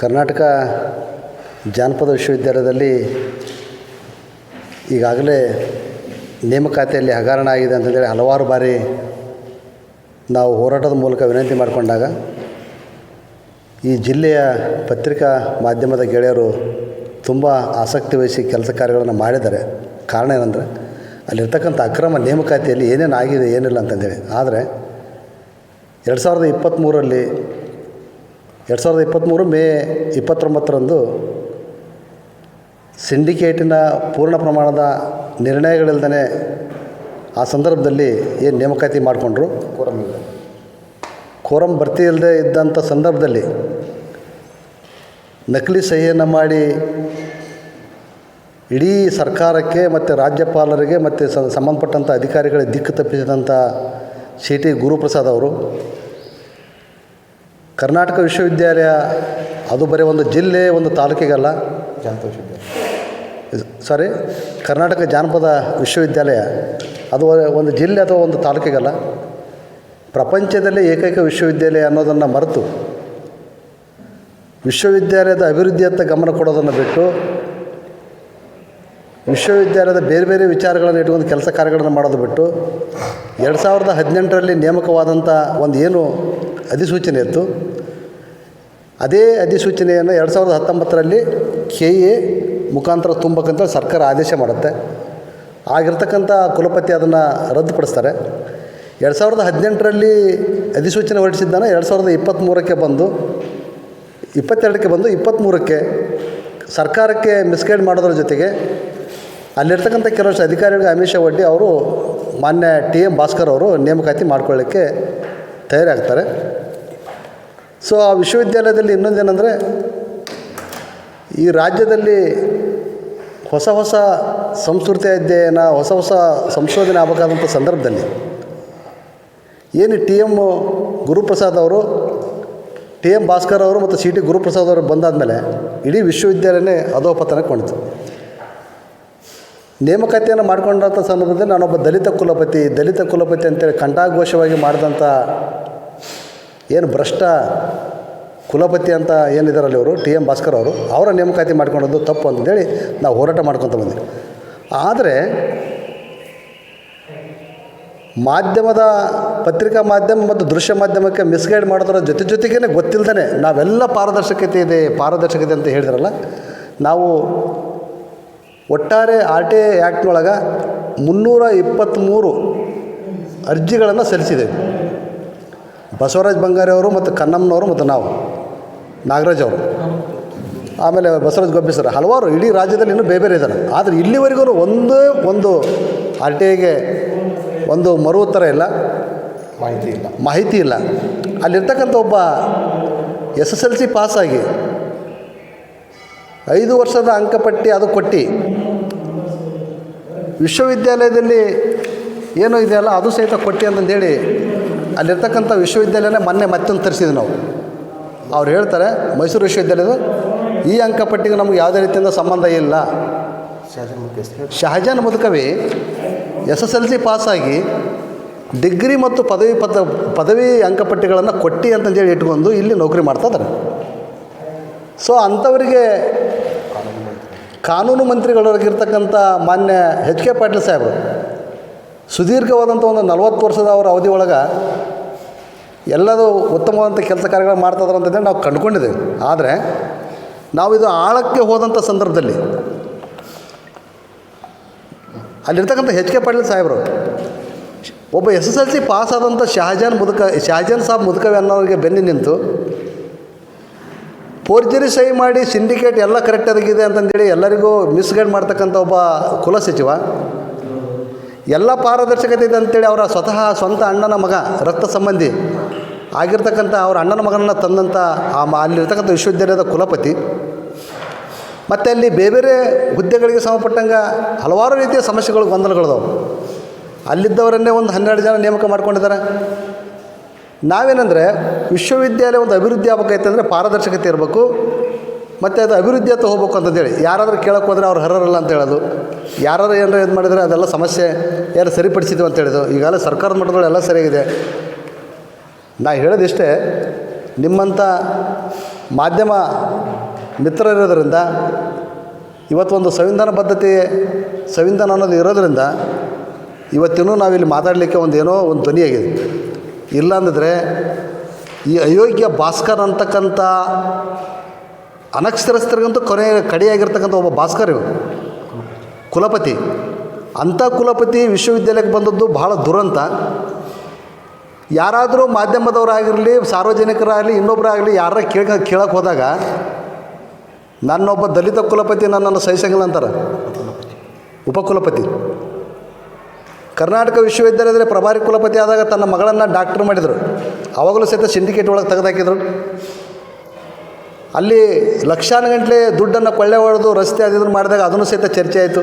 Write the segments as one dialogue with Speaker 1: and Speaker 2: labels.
Speaker 1: ಕರ್ನಾಟಕ ಜಾನಪದ ವಿಶ್ವವಿದ್ಯಾಲಯದಲ್ಲಿ ಈಗಾಗಲೇ ನೇಮಕಾತಿಯಲ್ಲಿ ಹಗರಣ ಆಗಿದೆ ಅಂತಂದೇಳಿ ಹಲವಾರು ಬಾರಿ ನಾವು ಹೋರಾಟದ ಮೂಲಕ ವಿನಂತಿ ಮಾಡಿಕೊಂಡಾಗ ಈ ಜಿಲ್ಲೆಯ ಪತ್ರಿಕಾ ಮಾಧ್ಯಮದ ಗೆಳೆಯರು ತುಂಬ ಆಸಕ್ತಿ ವಹಿಸಿ ಕೆಲಸ ಕಾರ್ಯಗಳನ್ನು ಮಾಡಿದ್ದಾರೆ. ಕಾರಣ ಏನಂದರೆ ಅಲ್ಲಿರ್ತಕ್ಕಂಥ ಅಕ್ರಮ ನೇಮಕಾತಿಯಲ್ಲಿ ಏನೇನು ಆಗಿದೆ ಏನಿಲ್ಲ ಅಂತಂದೇಳಿ. ಆದರೆ ಎರಡು ಸಾವಿರದ ಇಪ್ಪತ್ತ್ಮೂರರಲ್ಲಿ ಎರಡು ಸಾವಿರದ ಇಪ್ಪತ್ತ್ಮೂರು ಮೇ ಇಪ್ಪತ್ತೊಂಬತ್ತರಂದು ಸಿಂಡಿಕೇಟಿನ ಪೂರ್ಣ ಪ್ರಮಾಣದ ನಿರ್ಣಯಗಳಿಲ್ದೇ ಆ ಸಂದರ್ಭದಲ್ಲಿ ಏನು ನೇಮಕಾತಿ ಮಾಡಿಕೊಂಡ್ರು?
Speaker 2: ಕೋರಂ ಇಲ್ಲ.
Speaker 1: ಕೋರಂ ಭರ್ತಿ ಇಲ್ಲದೆ ಇದ್ದಂಥ ಸಂದರ್ಭದಲ್ಲಿ ನಕಲಿ ಸಹಿಯನ್ನು ಮಾಡಿ ಇಡೀ ಸರ್ಕಾರಕ್ಕೆ ಮತ್ತು ರಾಜ್ಯಪಾಲರಿಗೆ ಮತ್ತು ಸಂಬಂಧಪಟ್ಟಂಥ ಅಧಿಕಾರಿಗಳಿಗೆ ದಿಕ್ಕು ತಪ್ಪಿಸಿದಂಥ ಸಿ ಟಿ ಗುರುಪ್ರಸಾದ್ ಅವರು ಕರ್ನಾಟಕ ವಿಶ್ವವಿದ್ಯಾಲಯ ಅದು ಬರೀ ಒಂದು ಜಿಲ್ಲೆ ಒಂದು ತಾಲೂಕಿಗಲ್ಲ.
Speaker 2: ಜಾನಪದ ವಿಶ್ವವಿದ್ಯಾಲಯ.
Speaker 1: ಸಾರಿ ಕರ್ನಾಟಕ ಜಾನಪದ ವಿಶ್ವವಿದ್ಯಾಲಯ. ಅದು ಒಂದು ಜಿಲ್ಲೆ ಅಥವಾ ಒಂದು ತಾಲೂಕಿಗಲ್ಲ. ಪ್ರಪಂಚದಲ್ಲೇ ಏಕೈಕ ವಿಶ್ವವಿದ್ಯಾಲಯ ಅನ್ನೋದನ್ನು ಮರೆತು ವಿಶ್ವವಿದ್ಯಾಲಯದ ಅಭಿವೃದ್ಧಿಯತ್ತ ಗಮನ ಕೊಡೋದನ್ನು ಬಿಟ್ಟು ವಿಶ್ವವಿದ್ಯಾಲಯದ ಬೇರೆ ಬೇರೆ ವಿಚಾರಗಳನ್ನು ಇಟ್ಕೊಂಡು ಕೆಲಸ ಕಾರ್ಯಗಳನ್ನು ಮಾಡೋದು ಬಿಟ್ಟು ಎರಡು ಸಾವಿರದ ಹದಿನೆಂಟರಲ್ಲಿ ನೇಮಕವಾದಂಥ ಒಂದು ಏನು ಅಧಿಸೂಚನೆ ಇತ್ತು. ಅದೇ ಅಧಿಸೂಚನೆಯನ್ನು ಎರಡು ಸಾವಿರದ ಹತ್ತೊಂಬತ್ತರಲ್ಲಿ ಕೆ ಎ ಮುಖಾಂತರ ತುಂಬಕ್ಕಂತ ಸರ್ಕಾರ ಆದೇಶ ಮಾಡುತ್ತೆ. ಆಗಿರ್ತಕ್ಕಂಥ ಕುಲಪತಿ ಅದನ್ನು ರದ್ದುಪಡಿಸ್ತಾರೆ. ಎರಡು ಸಾವಿರದ ಹದಿನೆಂಟರಲ್ಲಿ ಅಧಿಸೂಚನೆ ಹೊರಡಿಸಿದ್ದಾನೆ ಎರಡು ಸಾವಿರದ ಇಪ್ಪತ್ತ್ಮೂರಕ್ಕೆ ಬಂದು, ಇಪ್ಪತ್ತೆರಡಕ್ಕೆ ಬಂದು ಇಪ್ಪತ್ತ್ಮೂರಕ್ಕೆ ಸರ್ಕಾರಕ್ಕೆ ಮಿಸ್ಗೈಡ್ ಮಾಡೋದ್ರ ಜೊತೆಗೆ ಅಲ್ಲಿರ್ತಕ್ಕಂಥ ಕೆಲವಷ್ಟು ಅಧಿಕಾರಿಗಳಿಗೆ ಅಮಿಷ ಒಡ್ಡಿ ಅವರು ಮಾನ್ಯ ಟಿ ಎಂ ಭಾಸ್ಕರ್ ಅವರು ನೇಮಕಾತಿ ಮಾಡ್ಕೊಳ್ಳಿಕ್ಕೆ ತಯಾರಾಗ್ತಾರೆ. ಸೊ ಆ ವಿಶ್ವವಿದ್ಯಾಲಯದಲ್ಲಿ ಇನ್ನೊಂದೇನೆಂದರೆ ಈ ರಾಜ್ಯದಲ್ಲಿ ಹೊಸ ಹೊಸ ಸಂಸ್ಕೃತಿ ಅಧ್ಯಯನ, ಹೊಸ ಹೊಸ ಸಂಶೋಧನೆ ಆಗಬೇಕಾದಂಥ ಸಂದರ್ಭದಲ್ಲಿ ಏನು ಟಿ ಎಂ ಗುರುಪ್ರಸಾದ್ ಅವರು, ಟಿ ಎಂ ಭಾಸ್ಕರ್ ಅವರು ಮತ್ತು ಸಿ ಟಿ ಗುರುಪ್ರಸಾದ್ ಅವರು ಬಂದಾದಮೇಲೆ ಇಡೀ ವಿಶ್ವವಿದ್ಯಾಲಯನೇ ಅಧೋಪತನ ಕೊಂಡಿತು. ನೇಮಕಾತಿಯನ್ನು ಮಾಡಿಕೊಂಡಂಥ ಸಂದರ್ಭದಲ್ಲಿ ನಾನೊಬ್ಬ ದಲಿತ ಕುಲಪತಿ ದಲಿತ ಕುಲಪತಿ ಅಂತೇಳಿ ಕಂಠಾಘೋಷವಾಗಿ ಮಾಡಿದಂಥ ಏನು ಭ್ರಷ್ಟ ಕುಲಪತಿ ಅಂತ ಏನಿದ್ದಾರಲ್ಲಿ ಇವರು ಟಿ ಎಂ ಭಾಸ್ಕರ್ ಅವರು, ಅವರ ನೇಮಕಾತಿ ಮಾಡ್ಕೊಂಡದ್ದು ತಪ್ಪು ಅಂತೇಳಿ ನಾವು ಹೋರಾಟ ಮಾಡ್ಕೊತ ಬಂದ್ವಿ. ಆದರೆ ಮಾಧ್ಯಮದ, ಪತ್ರಿಕಾ ಮಾಧ್ಯಮ ಮತ್ತು ದೃಶ್ಯ ಮಾಧ್ಯಮಕ್ಕೆ ಮಿಸ್ಗೈಡ್ ಮಾಡೋದ್ರ ಜೊತೆ ಜೊತೆಗೇ ಗೊತ್ತಿಲ್ಲದೇ ನಾವೆಲ್ಲ ಪಾರದರ್ಶಕತೆ ಇದೆ, ಪಾರದರ್ಶಕತೆ ಅಂತ ಹೇಳಿದ್ರಲ್ಲ, ನಾವು ಒಟ್ಟಾರೆ ಆರ್ ಟಿ ಐ ಆ್ಯಕ್ಟ್ನೊಳಗೆ ಮುನ್ನೂರ ಇಪ್ಪತ್ತ್ಮೂರು ಅರ್ಜಿಗಳನ್ನು ಸಲ್ಲಿಸಿದ್ದೇವೆ. ಬಸವರಾಜ ಬಂಗಾರಿ ಅವರು ಮತ್ತು ಕನ್ನಮ್ಮನವರು ಮತ್ತು ನಾವು ನಾಗರಾಜ್ ಅವರು. ಆಮೇಲೆ ಬಸವರಾಜ್ ಗೊಬ್ಬಿ ಸರ್ ಹಲವಾರು ಇಡೀ ರಾಜ್ಯದಲ್ಲಿ ಇನ್ನೂ ಬೇರೆ ಬೇರೆ ಇದ್ದಾರೆ. ಆದರೆ ಇಲ್ಲಿವರೆಗೂ ಒಂದೇ ಒಂದು ಆರ್ ಟಿ ಐಗೆ ಒಂದು ಮರು ಉತ್ತರ ಇಲ್ಲ.
Speaker 2: ಮಾಹಿತಿ ಇಲ್ಲ.
Speaker 1: ಮಾಹಿತಿ ಇಲ್ಲ. ಅಲ್ಲಿರ್ತಕ್ಕಂಥ ಒಬ್ಬ ಎಸ್ ಎಸ್ ಎಲ್ ಸಿ ಪಾಸಾಗಿ ಐದು ವರ್ಷದ ಅಂಕಪಟ್ಟಿ ಅದು ಕೊಟ್ಟು. ವಿಶ್ವವಿದ್ಯಾಲಯದಲ್ಲಿ ಏನೋ ಇದೆಯಲ್ಲ ಅದು ಸಹಿತ ಕೊಟ್ಟು ಅಂತಂದೇಳಿ ಅಲ್ಲಿರ್ತಕ್ಕಂಥ ವಿಶ್ವವಿದ್ಯಾಲಯನೇ ಮೊನ್ನೆ ಮತ್ತೊಂದು ತರಿಸಿದ್ವಿ ನಾವು. ಅವ್ರು ಹೇಳ್ತಾರೆ ಮೈಸೂರು ವಿಶ್ವವಿದ್ಯಾಲಯದ ಈ ಅಂಕಪಟ್ಟಿಗೆ ನಮ್ಗೆ ಯಾವುದೇ ರೀತಿಯಿಂದ ಸಂಬಂಧ ಇಲ್ಲ. Shahjahan Mudukavi S S L C ಪಾಸಾಗಿ ಡಿಗ್ರಿ ಮತ್ತು ಪದವಿ ಪದ ಪದವಿ ಅಂಕಪಟ್ಟಿಗಳನ್ನು ಕೊಟ್ಟಿ ಅಂತಂದೇಳಿ ಇಟ್ಕೊಂಡು ಇಲ್ಲಿ ನೌಕರಿ ಮಾಡ್ತಾ ಇದ್ದಾರೆ. ಸೊ ಅಂಥವರಿಗೆ
Speaker 2: ಕಾನೂನು
Speaker 1: ಮಂತ್ರಿಗಳವರೆಗಿರ್ತಕ್ಕಂಥ ಮಾನ್ಯ ಎಚ್ ಕೆ ಪಾಟೀಲ್ ಸಾಹೇಬರು ಸುದೀರ್ಘವಾದಂಥ ಒಂದು ನಲವತ್ತು ವರ್ಷದ ಅವರ ಅವಧಿ ಒಳಗೆ ಎಲ್ಲದೂ ಉತ್ತಮವಾದಂಥ ಕೆಲಸ ಕಾರ್ಯಗಳು ಮಾಡ್ತಾಯಿದ್ರು ಅಂತಂದರೆ ನಾವು ಕಂಡುಕೊಂಡಿದ್ದೇವೆ. ಆದರೆ ನಾವು ಇದು ಆಳಕ್ಕೆ ಹೋದಂಥ ಸಂದರ್ಭದಲ್ಲಿ ಅಲ್ಲಿರ್ತಕ್ಕಂಥ ಎಚ್ ಕೆ ಪಾಟೀಲ್ ಸಾಹೇಬರು, ಒಬ್ಬ S S L C pass ಆದಂಥ ಶಹಜಾನ್ ಮುದುಕ, ಶಹಜಾನ್ ಸಾಬ್ ಮುದುಕವಿ ಅನ್ನೋರಿಗೆ ಬೆನ್ನಿ ನಿಂತು ಫೋರ್ಜರಿ ಸಹಿ ಮಾಡಿ ಸಿಂಡಿಕೇಟ್ ಎಲ್ಲ ಕರೆಕ್ಟ್ ಅದಕ್ಕಿದೆ ಅಂತಂದೇಳಿ ಎಲ್ಲರಿಗೂ ಮಿಸ್ಗೈಡ್ ಮಾಡ್ತಕ್ಕಂಥ ಒಬ್ಬ ಕುಲ ಸಚಿವ ಎಲ್ಲ ಪಾರದರ್ಶಕತೆ ಇದೆ ಅಂತೇಳಿ ಅವರ ಸ್ವತಃ ಸ್ವಂತ ಅಣ್ಣನ ಮಗ ರಕ್ತ ಸಂಬಂಧಿ ಆಗಿರ್ತಕ್ಕಂಥ ಅವರ ಅಣ್ಣನ ಮಗನನ್ನು ತಂದಂಥ ಆ ಅಲ್ಲಿರ್ತಕ್ಕಂಥ ವಿಶ್ವವಿದ್ಯಾಲಯದ ಕುಲಪತಿ. ಮತ್ತು ಅಲ್ಲಿ ಬೇರೆ ಬೇರೆ ಹುದ್ದೆಗಳಿಗೆ ಸಂಬಂಧಪಟ್ಟಂಗೆ ಹಲವಾರು ರೀತಿಯ ಸಮಸ್ಯೆಗಳು, ಗೊಂದಲಗಳದವು. ಅಲ್ಲಿದ್ದವರನ್ನೇ ಒಂದು ಹನ್ನೆರಡು ಜನ ನೇಮಕ ಮಾಡ್ಕೊಂಡಿದ್ದಾರೆ. ನಾವೇನಂದರೆ ವಿಶ್ವವಿದ್ಯಾಲಯ ಒಂದು ಅಭಿವೃದ್ಧಿ ಆಗಬೇಕಾಯ್ತಂದರೆ ಪಾರದರ್ಶಕತೆ ಇರಬೇಕು. ಮತ್ತು ಅದು ಅಭಿವೃದ್ಧಿ ಹತ್ತ ಹೋಗ್ಬೇಕು ಅಂತಂದೇಳಿ. ಯಾರಾದರೂ ಕೇಳಕ್ಕೆ ಹೋದರೆ ಅವ್ರು ಹರರಲ್ಲ ಅಂತ ಹೇಳೋದು. ಯಾರು ಏನಾರು ಇದು ಮಾಡಿದರೆ ಅದೆಲ್ಲ ಸಮಸ್ಯೆ ಯಾರು ಸರಿಪಡಿಸಿದ್ವು ಅಂತ ಹೇಳಿದ್ರು. ಈಗಾಗಲೇ ಸರ್ಕಾರದ ಮಟ್ಟದಲ್ಲಿ ಎಲ್ಲ ಸರಿಯಾಗಿದೆ. ನಾ ಹೇಳೋದಿಷ್ಟೇ ನಿಮ್ಮಂಥ ಮಾಧ್ಯಮ ಮಿತ್ರರಿರೋದ್ರಿಂದ, ಇವತ್ತೊಂದು ಸಂವಿಧಾನ ಬದ್ಧತೆ, ಸಂವಿಧಾನ ಅನ್ನೋದು ಇರೋದರಿಂದ ಇವತ್ತಿನೂ ನಾವಿಲ್ಲಿ ಮಾತಾಡಲಿಕ್ಕೆ ಒಂದು ಏನೋ ಒಂದು ಧ್ವನಿಯಾಗಿದೆ ಇಲ್ಲ ಅಂದಿದ್ರೆ ಈ ಅಯೋಗ್ಯ ಭಾಸ್ಕರ್ ಅಂತಕ್ಕಂಥ ಅನಕ್ಷರಸ್ಥರಿಗಂತೂ ಕೊನೆ ಕಡೆಯಾಗಿರ್ತಕ್ಕಂಥ ಒಬ್ಬ ಭಾಸ್ಕರ್ ಕುಲಪತಿ. ಅಂಥ ಕುಲಪತಿ ವಿಶ್ವವಿದ್ಯಾಲಯಕ್ಕೆ ಬಂದದ್ದು ಬಹಳ ದುರಂತ. ಯಾರಾದರೂ ಮಾಧ್ಯಮದವರಾಗಿರಲಿ, ಸಾರ್ವಜನಿಕರಾಗಲಿ ಇನ್ನೊಬ್ಬರಾಗಲಿ ಯಾರ ಕೇಳ ಕೇಳಕ್ಕೆ ಹೋದಾಗ, ನನ್ನೊಬ್ಬ ದಲಿತ ಕುಲಪತಿ ನನ್ನನ್ನು ಸಹಿಸಂಗಿಲ್ಲ ಅಂತಾರೆ. ಉಪಕುಲಪತಿ. ಕರ್ನಾಟಕ ವಿಶ್ವವಿದ್ಯಾಲಯದಲ್ಲಿ ಪ್ರಭಾರಿ ಕುಲಪತಿ ಆದಾಗ ತನ್ನ ಮಗಳನ್ನು ಡಾಕ್ಟರ್ ಮಾಡಿದರು. ಅವಾಗಲೂ ಸಹಿತ ಸಿಂಡಿಕೇಟ್ ಒಳಗೆ ತೆಗೆದಾಕಿದ್ರು. ಅಲ್ಲಿ ಲಕ್ಷಾನುಗಂಟ್ಲೆ ದುಡ್ಡನ್ನು ಕೊಳ್ಳೆ ಹೊಡೆದು ರಸ್ತೆ ಅದಿದ್ರು ಮಾಡಿದಾಗ ಅದನ್ನು ಸಹಿತ ಚರ್ಚೆ ಆಯಿತು.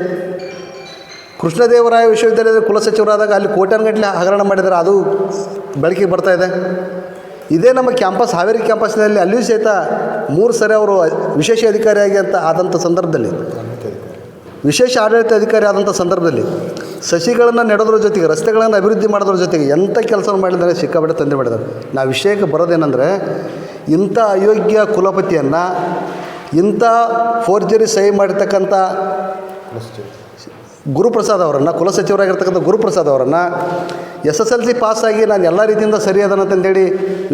Speaker 1: ಕೃಷ್ಣದೇವರಾಯ ವಿಶ್ವವಿದ್ಯಾಲಯದ ಕುಲಸಚಿವರಾದಾಗ ಅಲ್ಲಿ ಕೋಟ್ಯಾನುಗಟ್ಟಲೆ ಹಗರಣ ಮಾಡಿದ್ದಾರೆ ಅದು ಬೆಳಕಿಗೆ ಬರ್ತಾ ಇದೆ. ಇದೇ ನಮ್ಮ ಕ್ಯಾಂಪಸ್, ಹಾವೇರಿ ಕ್ಯಾಂಪಸ್ನಲ್ಲಿ ಅಲ್ಲಿಯೂ ಸಹಿತ ಮೂರು ಸರಿ ಅವರು ವಿಶೇಷ ಅಧಿಕಾರಿಯಾಗಿ ಅಂತ ಆದಂಥ ಸಂದರ್ಭದಲ್ಲಿ, ವಿಶೇಷ ಆಡಳಿತ ಅಧಿಕಾರಿ ಆದಂಥ ಸಂದರ್ಭದಲ್ಲಿ ಸಸಿಗಳನ್ನು ನೆಡೋದ್ರ ಜೊತೆಗೆ, ರಸ್ತೆಗಳನ್ನು ಅಭಿವೃದ್ಧಿ ಮಾಡೋದ್ರ ಜೊತೆಗೆ ಎಂಥ ಕೆಲಸ ಮಾಡಿದರೆ ಸಿಕ್ಕಾಪಟ್ಟೆ ತಂದೆ ಮಾಡಿದ್ದಾರೆ. ನಾವು ವಿಷಯಕ್ಕೆ ಬರೋದೇನೆಂದರೆ ಇಂಥ ಅಯೋಗ್ಯ ಕುಲಪತಿಯನ್ನು, ಇಂಥ ಫೋರ್ಜರಿ ಸಹಿ ಮಾಡಿರ್ತಕ್ಕಂಥ ಗುರುಪ್ರಸಾದ್ ಅವರನ್ನು ಕುಲಸಚಿವರಾಗಿರ್ತಕ್ಕಂಥ ಗುರುಪ್ರಸಾದ್ ಅವರನ್ನು, ಎಸ್ ಎಸ್ ಎಲ್ ಸಿ ಪಾಸಾಗಿ ನಾನು ಎಲ್ಲ ರೀತಿಯಿಂದ ಸರಿ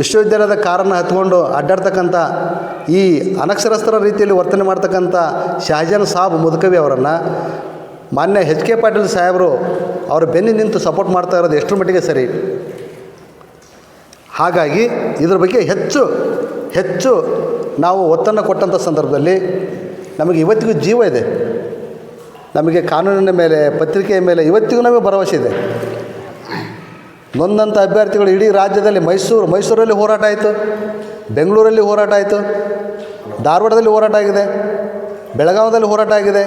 Speaker 1: ವಿಶ್ವವಿದ್ಯಾಲಯದ ಕಾರನ್ನು ಹತ್ಕೊಂಡು ಅಡ್ಡಾಡ್ತಕ್ಕಂಥ ಈ ಅನಕ್ಷರಸ್ಥರ ರೀತಿಯಲ್ಲಿ ವರ್ತನೆ ಮಾಡ್ತಕ್ಕಂಥ ಶಹಜಾನ್ ಸಾಬ್ ಮುದುಕವಿ ಅವರನ್ನು, ಮಾನ್ಯ ಎಚ್ ಕೆ ಪಾಟೀಲ್ ಸಾಹೇಬರು ಅವರು ಬೆನ್ನಿ ನಿಂತು ಸಪೋರ್ಟ್ ಮಾಡ್ತಾ ಇರೋದು ಎಷ್ಟರ ಮಟ್ಟಿಗೆ ಸರಿ. ಹಾಗಾಗಿ ಇದ್ರ ಬಗ್ಗೆ ಹೆಚ್ಚು ಹೆಚ್ಚು ನಾವು ಒತ್ತನ್ನು ಕೊಟ್ಟಂಥ ಸಂದರ್ಭದಲ್ಲಿ ನಮಗೆ ಇವತ್ತಿಗೂ ಜೀವ ಇದೆ. ನಮಗೆ ಕಾನೂನಿನ ಮೇಲೆ, ಪತ್ರಿಕೆಯ ಮೇಲೆ ಇವತ್ತಿಗೂ ನಮಗೆ ಭರವಸೆ ಇದೆ. ನೊಂದಂಥ ಅಭ್ಯರ್ಥಿಗಳು ಇಡೀ ರಾಜ್ಯದಲ್ಲಿ ಮೈಸೂರು, ಮೈಸೂರಲ್ಲಿ ಹೋರಾಟ ಆಯಿತು, ಬೆಂಗಳೂರಲ್ಲಿ ಹೋರಾಟ ಆಯಿತು, ಧಾರವಾಡದಲ್ಲಿ ಹೋರಾಟ ಆಗಿದೆ, ಬೆಳಗಾವದಲ್ಲಿ ಹೋರಾಟ ಆಗಿದೆ.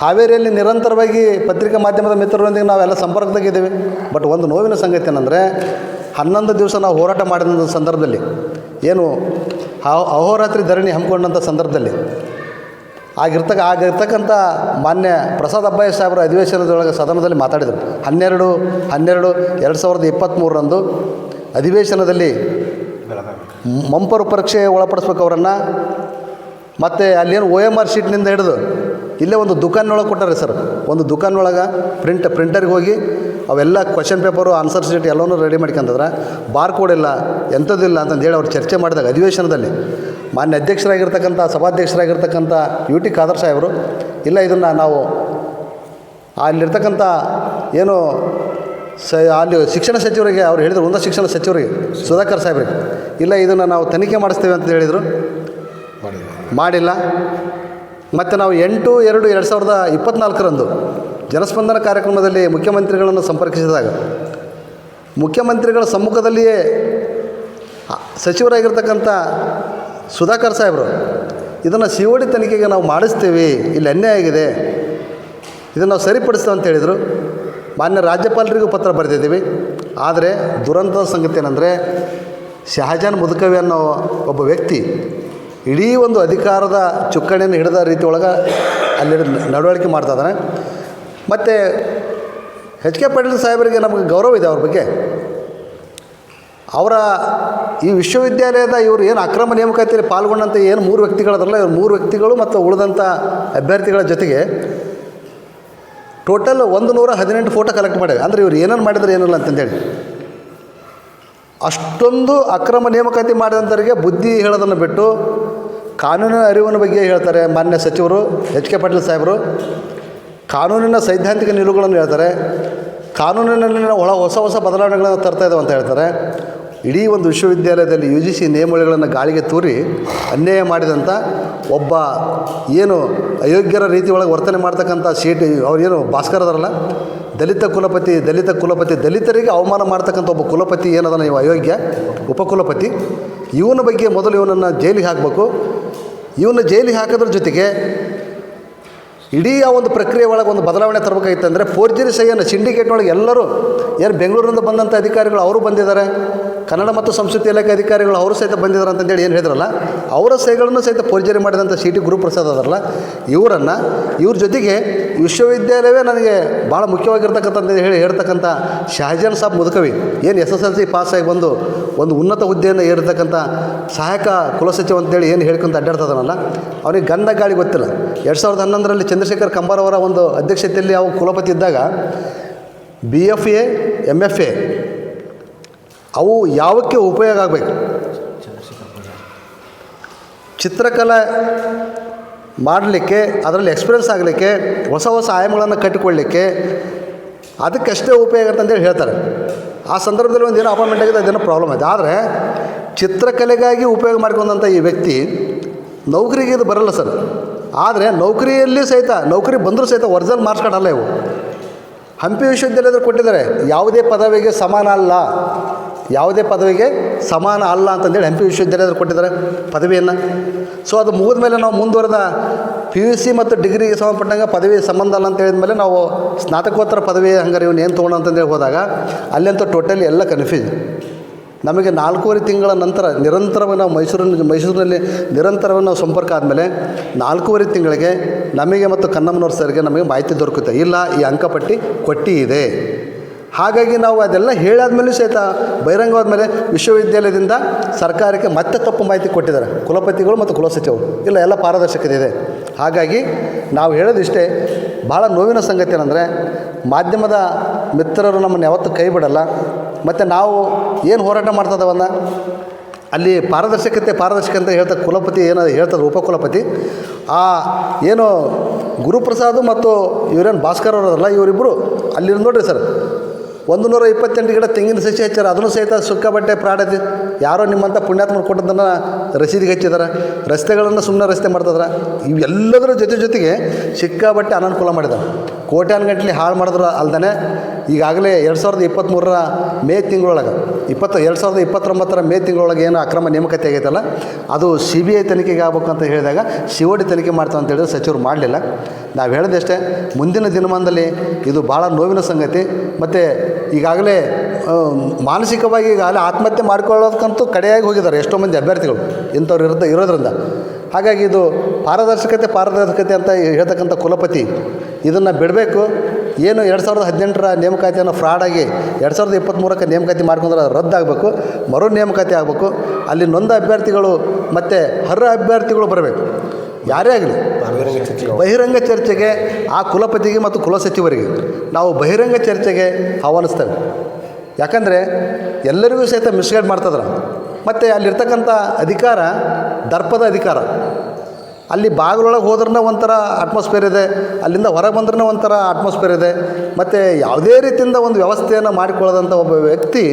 Speaker 1: ಹಾವೇರಿಯಲ್ಲಿ ನಿರಂತರವಾಗಿ ಪತ್ರಿಕಾ ಮಾಧ್ಯಮದ ಮಿತ್ರರೊಂದಿಗೆ ನಾವೆಲ್ಲ ಸಂಪರ್ಕದಾಗಿದ್ದೀವಿ. ಬಟ್ ಒಂದು ನೋವಿನ ಸಂಗತಿ ಏನಂದರೆ, ಹನ್ನೊಂದು ದಿವಸ ನಾವು ಹೋರಾಟ ಮಾಡಿದಂಥ ಸಂದರ್ಭದಲ್ಲಿ ಏನು, ಅಹೋ- ಅಹೋರಾತ್ರಿ ಧರಣಿ ಹಮ್ಮಿಕೊಂಡಂಥ ಸಂದರ್ಭದಲ್ಲಿ ಆಗಿರ್ತಕ್ಕ, ಆಗಿರ್ತಕ್ಕಂಥ ಮಾನ್ಯ ಪ್ರಸಾದ್ ಅಬ್ಬಾಯಿ ಸಾಹೇಬರ ಅಧಿವೇಶನದೊಳಗೆ ಸದನದಲ್ಲಿ ಮಾತಾಡಿದರು. ಹನ್ನೆರಡು ಹನ್ನೆರಡು, ಎರಡು ಸಾವಿರದ ಇಪ್ಪತ್ತ್ಮೂರರಂದು ಅಧಿವೇಶನದಲ್ಲಿ ಮಂಪರು ಪರೀಕ್ಷೆ ಒಳಪಡಿಸ್ಬೇಕು ಅವರನ್ನು. ಮತ್ತು ಅಲ್ಲೇನು ಓ ಎಂ ಆರ್ ಶೀಟ್ನಿಂದ ಹಿಡಿದು ಇಲ್ಲೇ ಒಂದು ದುಕಾನ್ನೊಳಗೆ ಕೊಟ್ಟಾರೆ ಸರ್. ಒಂದು ದುಕಾನ್ನೊಳಗೆ ಪ್ರಿಂಟ್ ಪ್ರಿಂಟರ್ಗೆ ಹೋಗಿ ಅವೆಲ್ಲ ಕ್ವಶನ್ ಪೇಪರು ಆನ್ಸರ್ ಶೀಟ್ ಎಲ್ಲವೂ ರೆಡಿ ಮಾಡ್ಕೊಂತಂದ್ರೆ ಬಾರ್ ಕೋಡ್ ಇಲ್ಲ, ಎಂಥದ್ದಿಲ್ಲ ಅಂತಂದೇಳಿ ಅವ್ರು ಚರ್ಚೆ ಮಾಡಿದಾಗ ಅಧಿವೇಶನದಲ್ಲಿ ಮಾನ್ಯ ಅಧ್ಯಕ್ಷರಾಗಿರ್ತಕ್ಕಂಥ, ಸಭಾಧ್ಯಕ್ಷರಾಗಿರ್ತಕ್ಕಂಥ ಯು ಟಿ ಖಾದರ್ ಸಾಹೇಬರು, ಇಲ್ಲ ಇದನ್ನು ನಾವು ಅಲ್ಲಿರ್ತಕ್ಕಂಥ ಏನು ಸ, ಅಲ್ಲಿ ಶಿಕ್ಷಣ ಸಚಿವರಿಗೆ ಅವ್ರು ಹೇಳಿದರು, ಉನ್ನತ ಶಿಕ್ಷಣ ಸಚಿವರಿಗೆ, ಸುಧಾಕರ್ ಸಾಹೇಬ್ರಿಗೆ, ಇಲ್ಲ ಇದನ್ನು ನಾವು ತನಿಖೆ ಮಾಡಿಸ್ತೇವೆ ಅಂತ ಹೇಳಿದರು.
Speaker 2: ಮಾಡಿಲ್ಲ.
Speaker 1: ಮಾಡಿಲ್ಲ ಮತ್ತು ನಾವು ಎಂಟು, ಎರಡು ಎರಡು ಸಾವಿರದ ಇಪ್ಪತ್ತ್ನಾಲ್ಕರಂದು ಜನಸ್ಪಂದನ ಕಾರ್ಯಕ್ರಮದಲ್ಲಿ ಮುಖ್ಯಮಂತ್ರಿಗಳನ್ನು ಸಂಪರ್ಕಿಸಿದಾಗ, ಮುಖ್ಯಮಂತ್ರಿಗಳ ಸಮ್ಮುಖದಲ್ಲಿಯೇ ಸಚಿವರಾಗಿರ್ತಕ್ಕಂಥ ಸುಧಾಕರ್ ಸಾಹೇಬರು, ಇದನ್ನು ಸಿ ಒ ತನಿಖೆಗೆ ನಾವು ಮಾಡಿಸ್ತೀವಿ, ಇಲ್ಲಿ ಅನ್ಯಾಯ ಆಗಿದೆ, ಇದನ್ನು ನಾವು ಸರಿಪಡಿಸ್ತೇವೆ ಅಂತ ಹೇಳಿದರು. ಮಾನ್ಯ ರಾಜ್ಯಪಾಲರಿಗೂ ಪತ್ರ ಬರೆದಿದ್ದೀವಿ. ಆದರೆ ದುರಂತದ ಸಂಗತಿ ಏನಂದರೆ, ಶಹಜಾನ್ ಮುದುಕವಿ ಅನ್ನೋ ಒಬ್ಬ ವ್ಯಕ್ತಿ ಇಡೀ ಒಂದು ಅಧಿಕಾರದ ಚುಕ್ಕಾಣಿಯನ್ನು ಹಿಡಿದ ರೀತಿ ಒಳಗೆ ಅಲ್ಲಿ ನಡವಳಿಕೆ ಮಾಡ್ತಾ ಇದ್ದಾನೆ. ಮತ್ತು ಎಚ್ ಕೆ ಪಾಟೀಲ್ ಸಾಹೇಬರಿಗೆ ನಮಗೆ ಗೌರವ ಇದೆ ಅವ್ರ ಬಗ್ಗೆ. ಅವರ ಈ ವಿಶ್ವವಿದ್ಯಾಲಯದ ಇವರು ಏನು ಅಕ್ರಮ ನೇಮಕಾತಿಯಲ್ಲಿ ಪಾಲ್ಗೊಂಡಂಥ ಏನು ಮೂರು ವ್ಯಕ್ತಿಗಳದ್ರಲ್ಲ ಇವರು ಮೂರು ವ್ಯಕ್ತಿಗಳು ಮತ್ತು ಉಳಿದಂಥ ಅಭ್ಯರ್ಥಿಗಳ ಜೊತೆಗೆ ಟೋಟಲ್ ಒಂದು ನೂರ ಹದಿನೆಂಟು ಫೋಟೋ ಕಲೆಕ್ಟ್ ಮಾಡಿದೆ ಅಂದರೆ ಇವ್ರು ಏನೇನು ಮಾಡಿದ್ರೆ ಏನಿಲ್ಲ ಅಂತಂದೇಳಿ. ಅಷ್ಟೊಂದು ಅಕ್ರಮ ನೇಮಕಾತಿ ಮಾಡಿದಂಥವರಿಗೆ ಬುದ್ಧಿ ಹೇಳೋದನ್ನು ಬಿಟ್ಟು ಕಾನೂನಿನ ಅರಿವಿನ ಬಗ್ಗೆ ಹೇಳ್ತಾರೆ ಮಾನ್ಯ ಸಚಿವರು ಎಚ್ ಕೆ ಪಾಟೀಲ್ ಸಾಹೇಬರು. ಕಾನೂನಿನ ಸೈದ್ಧಾಂತಿಕ ನಿಲುವುಗಳನ್ನು ಹೇಳ್ತಾರೆ. ಕಾನೂನಿನಲ್ಲಿ ಒಳ ಹೊಸ ಹೊಸ ಬದಲಾವಣೆಗಳನ್ನು ತರ್ತಾ ಇದ್ದಾವೆ ಅಂತ ಹೇಳ್ತಾರೆ. ಇಡೀ ಒಂದು ವಿಶ್ವವಿದ್ಯಾಲಯದಲ್ಲಿ ಯು ಜಿ ಸಿ ನಿಯಮಗಳನ್ನು ಗಾಳಿಗೆ ತೂರಿ ಅನ್ಯಾಯ ಮಾಡಿದಂಥ ಒಬ್ಬ ಏನು ಅಯೋಗ್ಯರ ರೀತಿ ಒಳಗೆ ವರ್ತನೆ ಮಾಡ್ತಕ್ಕಂಥ ಸೀಟ್ ಅವ್ರೇನು ಭಾಸ್ಕರ್ ಅದಾರಲ್ಲ? ದಲಿತ ಕುಲಪತಿ ದಲಿತ ಕುಲಪತಿ, ದಲಿತರಿಗೆ ಅವಮಾನ ಮಾಡ್ತಕ್ಕಂಥ ಒಬ್ಬ ಕುಲಪತಿ ಏನದ ನೀವು ಅಯೋಗ್ಯ, ಉಪಕುಲಪತಿ. ಇವನ ಬಗ್ಗೆ ಮೊದಲು ಇವನನ್ನು ಜೈಲಿಗೆ ಹಾಕಬೇಕು. ಇವನ್ನ ಜೈಲಿಗೆ ಹಾಕೋದ್ರ ಜೊತೆಗೆ ಇಡೀ ಆ ಒಂದು ಪ್ರಕ್ರಿಯೆ ಒಳಗೆ ಒಂದು ಬದಲಾವಣೆ ತರಬೇಕಾಗಿತ್ತು ಅಂದರೆ ಫೋರ್ಜರಿ ಸಹಿಯನ್ನು ಸಿಂಡಿಕೇಟ್ ಒಳಗೆ ಎಲ್ಲರೂ ಏನು ಬೆಂಗಳೂರಿಂದ ಬಂದಂಥ ಅಧಿಕಾರಿಗಳು ಅವರು ಬಂದಿದ್ದಾರೆ. ಕನ್ನಡ ಮತ್ತು ಸಂಸ್ಕೃತಿ ಇಲಾಖೆ ಅಧಿಕಾರಿಗಳು ಅವರು ಸಹಿತ ಬಂದಿದ್ದಾರೆ ಅಂತಂದೇಳಿ ಏನು ಹೇಳಿದ್ರಲ್ಲ, ಅವರ ಸಹಿಗಳನ್ನು ಸಹಿತ ಫೋರ್ಜರಿ ಮಾಡಿದಂಥ ಸಿ ಟಿ ಗುರುಪ್ರಸಾದ್ ಅದರಲ್ಲ, ಇವರನ್ನು, ಇವ್ರ ಜೊತೆಗೆ ವಿಶ್ವವಿದ್ಯಾಲಯವೇ ನನಗೆ ಭಾಳ ಮುಖ್ಯವಾಗಿರ್ತಕ್ಕಂಥ ಹೇಳಿ ಹೇಳ್ತಕ್ಕಂಥ ಶಹಜಾನ್ ಸಾಬ್ ಮುದುಕವಿ, ಏನು ಎಸ್ ಎಸ್ ಎಲ್ ಸಿ ಪಾಸಾಗಿ ಬಂದು ಒಂದು ಉನ್ನತ ಹುದ್ದೆಯನ್ನು ಏರಿರ್ತಕ್ಕಂಥ ಸಹಾಯಕ ಕುಲಸಚಿವ ಅಂತೇಳಿ ಏನು ಹೇಳ್ಕೊಂತ ಅಡ್ಡಾಡ್ತದನಲ್ಲ ಅವನಿಗೆ ಗಂಧ ಗಾಳಿ ಗೊತ್ತಿಲ್ಲ. ಎರಡು ಸಾವಿರದ ಹನ್ನೊಂದರಲ್ಲಿ ಚಂದ್ರಶೇಖರ್ ಕಂಬಾರವರ ಒಂದು ಅಧ್ಯಕ್ಷತೆಯಲ್ಲಿ ಅವ ಕುಲಪತಿ ಇದ್ದಾಗ B F A M F A ಅವು ಯಾವಕ್ಕೆ ಉಪಯೋಗ ಆಗಬೇಕು? ಚಿತ್ರಕಲೆ ಮಾಡಲಿಕ್ಕೆ, ಅದರಲ್ಲಿ ಎಕ್ಸ್ಪೀರಿಯನ್ಸ್ ಆಗಲಿಕ್ಕೆ, ಹೊಸ ಹೊಸ ಆಯಾಮಗಳನ್ನು ಕಟ್ಟಿಕೊಳ್ಳಿಕ್ಕೆ ಅದಕ್ಕಷ್ಟೇ ಉಪಯೋಗ ಅಂತಂದೇಳಿ ಹೇಳ್ತಾರೆ. ಆ ಸಂದರ್ಭದಲ್ಲಿ ಒಂದು ಏನೋ ಅಪಾಯಿಂಟ್ಮೆಂಟ್ ಆಗಿದೆ ಅದೇನೋ ಪ್ರಾಬ್ಲಮ್ ಇದೆ ಆದರೆ ಚಿತ್ರಕಲೆಗಾಗಿ ಉಪಯೋಗ ಮಾಡ್ಕೊಂಡಂಥ ಈ ವ್ಯಕ್ತಿ ನೌಕರಿಗೆ ಇದು ಬರಲ್ಲ ಸರ್. ಆದರೆ ನೌಕರಿಯಲ್ಲಿ ಸಹಿತ, ನೌಕರಿ ಬಂದರೂ ಸಹಿತ ಒರಿಜಿನಲ್ ಮಾರ್ಕ್ಸ್ ಕಾರ್ಡ್ ಅಲ್ಲ ಇವು. ಹಂಪಿ ವಿಶ್ವವಿದ್ಯಾಲಯದಲ್ಲಿ ಕೊಟ್ಟಿದ್ದಾರೆ, ಯಾವುದೇ ಪದವಿಗೆ ಸಮಾನ ಅಲ್ಲ, ಯಾವುದೇ ಪದವಿಗೆ ಸಮಾನ ಅಲ್ಲ ಅಂತಂದೇಳಿ ಹಂಪಿ ವಿಶ್ವವಿದ್ಯಾಲಯದಲ್ಲಿ ಕೊಟ್ಟಿದ್ದಾರೆ ಪದವಿಯನ್ನು. ಸೊ ಅದು ಮುಗಿದ ಮೇಲೆ ನಾವು ಮುಂದುವರೆದ ಪಿ ಯು ಸಿ ಮತ್ತು ಡಿಗ್ರಿಗೆ ಸಂಬಂಧಪಟ್ಟಂಗೆ ಪದವಿ ಸಂಬಂಧ ಅಲ್ಲ ಅಂತ ಹೇಳಿದ್ಮೇಲೆ ನಾವು ಸ್ನಾತಕೋತ್ತರ ಪದವಿ ಹಂಗಾರೆ ಇವನು ಏನು ತೊಗೊಂಡು ಅಂತಂದೇಳಿ ಹೋದಾಗ, ಅಲ್ಲಂತೂ ಟೋಟಲಿ ಎಲ್ಲ ಕನ್ಫ್ಯೂಸ್ ನಮಗೆ ನಾಲ್ಕೂವರೆ ತಿಂಗಳ ನಂತರ ನಿರಂತರವಾಗಿ ನಾವು ಮೈಸೂರಿನ ಮೈಸೂರಿನಲ್ಲಿ ನಿರಂತರವಾಗಿ ನಾವು ಸಂಪರ್ಕ ಆದಮೇಲೆ ನಾಲ್ಕೂವರೆ ತಿಂಗಳಿಗೆ ನಮಗೆ ಮತ್ತು ಕನ್ನಮ್ಮನವ್ರ ಸರ್ಗೆ ನಮಗೆ ಮಾಹಿತಿ ದೊರಕುತ್ತೆ. ಇಲ್ಲ, ಈ ಅಂಕಪಟ್ಟಿ ಕೊಟ್ಟಿ ಇದೆ ಹಾಗಾಗಿ ನಾವು ಅದೆಲ್ಲ ಹೇಳಾದ್ಮೇಲೆ ಸಹಿತ ಬಹಿರಂಗವಾದ ಮೇಲೆ ವಿಶ್ವವಿದ್ಯಾಲಯದಿಂದ ಸರ್ಕಾರಕ್ಕೆ ಮತ್ತೆ ತಪ್ಪು ಮಾಹಿತಿ ಕೊಟ್ಟಿದ್ದಾರೆ. ಕುಲಪತಿಗಳು ಮತ್ತು ಕುಲಸಚಿವರು. ಇಲ್ಲ, ಎಲ್ಲ ಪಾರದರ್ಶಕತೆ ಇದೆ. ಹಾಗಾಗಿ ನಾವು ಹೇಳೋದಿಷ್ಟೇ ಭಾಳ ನೋವಿನ ಸಂಗತಿ ಏನಂದರೆ, ಮಾಧ್ಯಮದ ಮಿತ್ರರು ನಮ್ಮನ್ನು ಯಾವತ್ತೂ ಕೈ ಬಿಡಲ್ಲ. ಮತ್ತು ನಾವು ಏನು ಹೋರಾಟ ಮಾಡ್ತದವನ್ನ ಅಲ್ಲಿ ಪಾರದರ್ಶಕತೆ, ಪಾರದರ್ಶಕ ಅಂತ ಹೇಳ್ತಾರೆ ಕುಲಪತಿ ಏನು ಹೇಳ್ತಾರೆ ಉಪಕುಲಪತಿ? ಆ ಏನು ಗುರುಪ್ರಸಾದ್ ಮತ್ತು ಇವರೇನು ಭಾಸ್ಕರ್ ಅವರಲ್ಲ ಇವರಿಬ್ಬರು ಅಲ್ಲಿ ನೋಡಿರಿ ಸರ್ ಒಂದು ನೂರ ಇಪ್ಪತ್ತೆಂಟು ಗಿಡ ತೆಂಗಿನ ಸಸಿ ಹಚ್ಚಾರ ಅದನ್ನು ಸಹಿತ ಸುಕ್ಕ ಬಟ್ಟೆ ಪ್ರಾಡತಿ. ಯಾರೋ ನಿಮ್ಮಂಥ ಪುಣ್ಯಾತ್ಮರು ಕೊಟ್ಟದನ್ನು ರಸೀದಿಗೆ ಹಚ್ಚಿದಾರೆ, ರಸ್ತೆಗಳನ್ನು ಸುಮ್ಮನೆ ರಸ್ತೆ ಮಾಡ್ತಿದ್ರೆ. ಇವೆಲ್ಲದರ ಜೊತೆ ಜೊತೆಗೆ ಸಿಕ್ಕಾಬಟ್ಟೆ ಅನಾನುಕೂಲ ಮಾಡಿದ್ದಾರೆ ಕೋಟ್ಯಾನುಗಟ್ಟಲೆ ಹಾಳು ಮಾಡಿದ್ರು ಅಲ್ದೇ ಈಗಾಗಲೇ ಎರಡು ಸಾವಿರದ ಇಪ್ಪತ್ತ್ಮೂರರ ಮೇ ತಿಂಗಳೊಳಗೆ, ಇಪ್ಪತ್ತು, ಎರಡು ಸಾವಿರದ ಇಪ್ಪತ್ತೊಂಬತ್ತರ ಮೇ ತಿಂಗಳೊಳಗೆ ಏನು ಅಕ್ರಮ ನೇಮಕಾತಿ ಆಗೈತಲ್ಲ, ಅದು ಸಿ ಬಿ ಐ ತನಿಖೆಗೆ ಆಗ್ಬೇಕು ಅಂತ ಹೇಳಿದಾಗ ಸಿ ತನಿಖೆ ಮಾಡ್ತಾವೆ ಅಂತ ಹೇಳಿದ್ರೆ ಸಚಿವರು ಮಾಡಲಿಲ್ಲ. ನಾವು ಹೇಳಿದಷ್ಟೇ, ಮುಂದಿನ ದಿನಮಾನದಲ್ಲಿ ಇದು ಭಾಳ ನೋವಿನ ಸಂಗತಿ. ಮತ್ತು ಈಗಾಗಲೇ ಮಾನಸಿಕವಾಗಿ ಈಗಾಗಲೇ ಆತ್ಮಹತ್ಯೆ ಮಾಡ್ಕೊಳ್ಳೋದಕ್ಕಂತೂ ಕಡೆಯಾಗಿ ಹೋಗಿದ್ದಾರೆ ಎಷ್ಟೋ ಮಂದಿ ಅಭ್ಯರ್ಥಿಗಳು ಇಂಥವ್ರು ಇರೋದ, ಇರೋದ್ರಿಂದ. ಹಾಗಾಗಿ ಇದು ಪಾರದರ್ಶಕತೆ ಪಾರದರ್ಶಕತೆ ಅಂತ ಹೇಳ್ತಕ್ಕಂಥ ಕುಲಪತಿ ಇದನ್ನು ಬಿಡಬೇಕು. ಏನು ಎರಡು ಸಾವಿರದ ಹದಿನೆಂಟರ ನೇಮಕಾತಿಯನ್ನು ಫ್ರಾಡಾಗಿ ಎರಡು ಸಾವಿರದ ಇಪ್ಪತ್ತ್ಮೂರಕ್ಕೆ ನೇಮಕಾತಿ ಮಾಡ್ಕೊಂಡ್ರೆ ಅದು ರದ್ದಾಗಬೇಕು ಮರು ನೇಮಕಾತಿ ಆಗಬೇಕು. ಅಲ್ಲಿ ನೊಂದ ಅಭ್ಯರ್ಥಿಗಳು ಮತ್ತು ಹರ್ರ ಅಭ್ಯರ್ಥಿಗಳು ಬರಬೇಕು. ಯಾರೇ ಆಗಲಿ
Speaker 2: ಬಹಿರಂಗ ಚರ್ಚೆ
Speaker 1: ಬಹಿರಂಗ ಚರ್ಚೆಗೆ ಆ ಕುಲಪತಿಗೆ ಮತ್ತು ಕುಲಸಚಿವರಿಗೆ ನಾವು ಬಹಿರಂಗ ಚರ್ಚೆಗೆ ಆಹ್ವಾನಿಸ್ತೇವೆ. ಯಾಕಂದರೆ ಎಲ್ಲರಿಗೂ ಸಹಿತ ಮಿಸ್ಗೈಡ್ ಮಾಡ್ತದ್ರ. ಮತ್ತು ಅಲ್ಲಿರ್ತಕ್ಕಂಥ ಅಧಿಕಾರ ದರ್ಪದ ಅಧಿಕಾರ. ಅಲ್ಲಿ ಬಾಗಿಲೊಳಗೆ ಹೋದ್ರೂ ಒಂಥರ ಅಟ್ಮಾಸ್ಫಿಯರ್ ಇದೆ, ಅಲ್ಲಿಂದ ಹೊರಗೆ ಬಂದ್ರೂ ಒಂಥರ ಅಟ್ಮಾಸ್ಫಿಯರ್ ಇದೆ. ಮತ್ತು ಯಾವುದೇ ರೀತಿಯಿಂದ ಒಂದು ವ್ಯವಸ್ಥೆಯನ್ನು ಮಾಡಿಕೊಳ್ಳೋದಂಥ ಒಬ್ಬ ವ್ಯಕ್ತಿ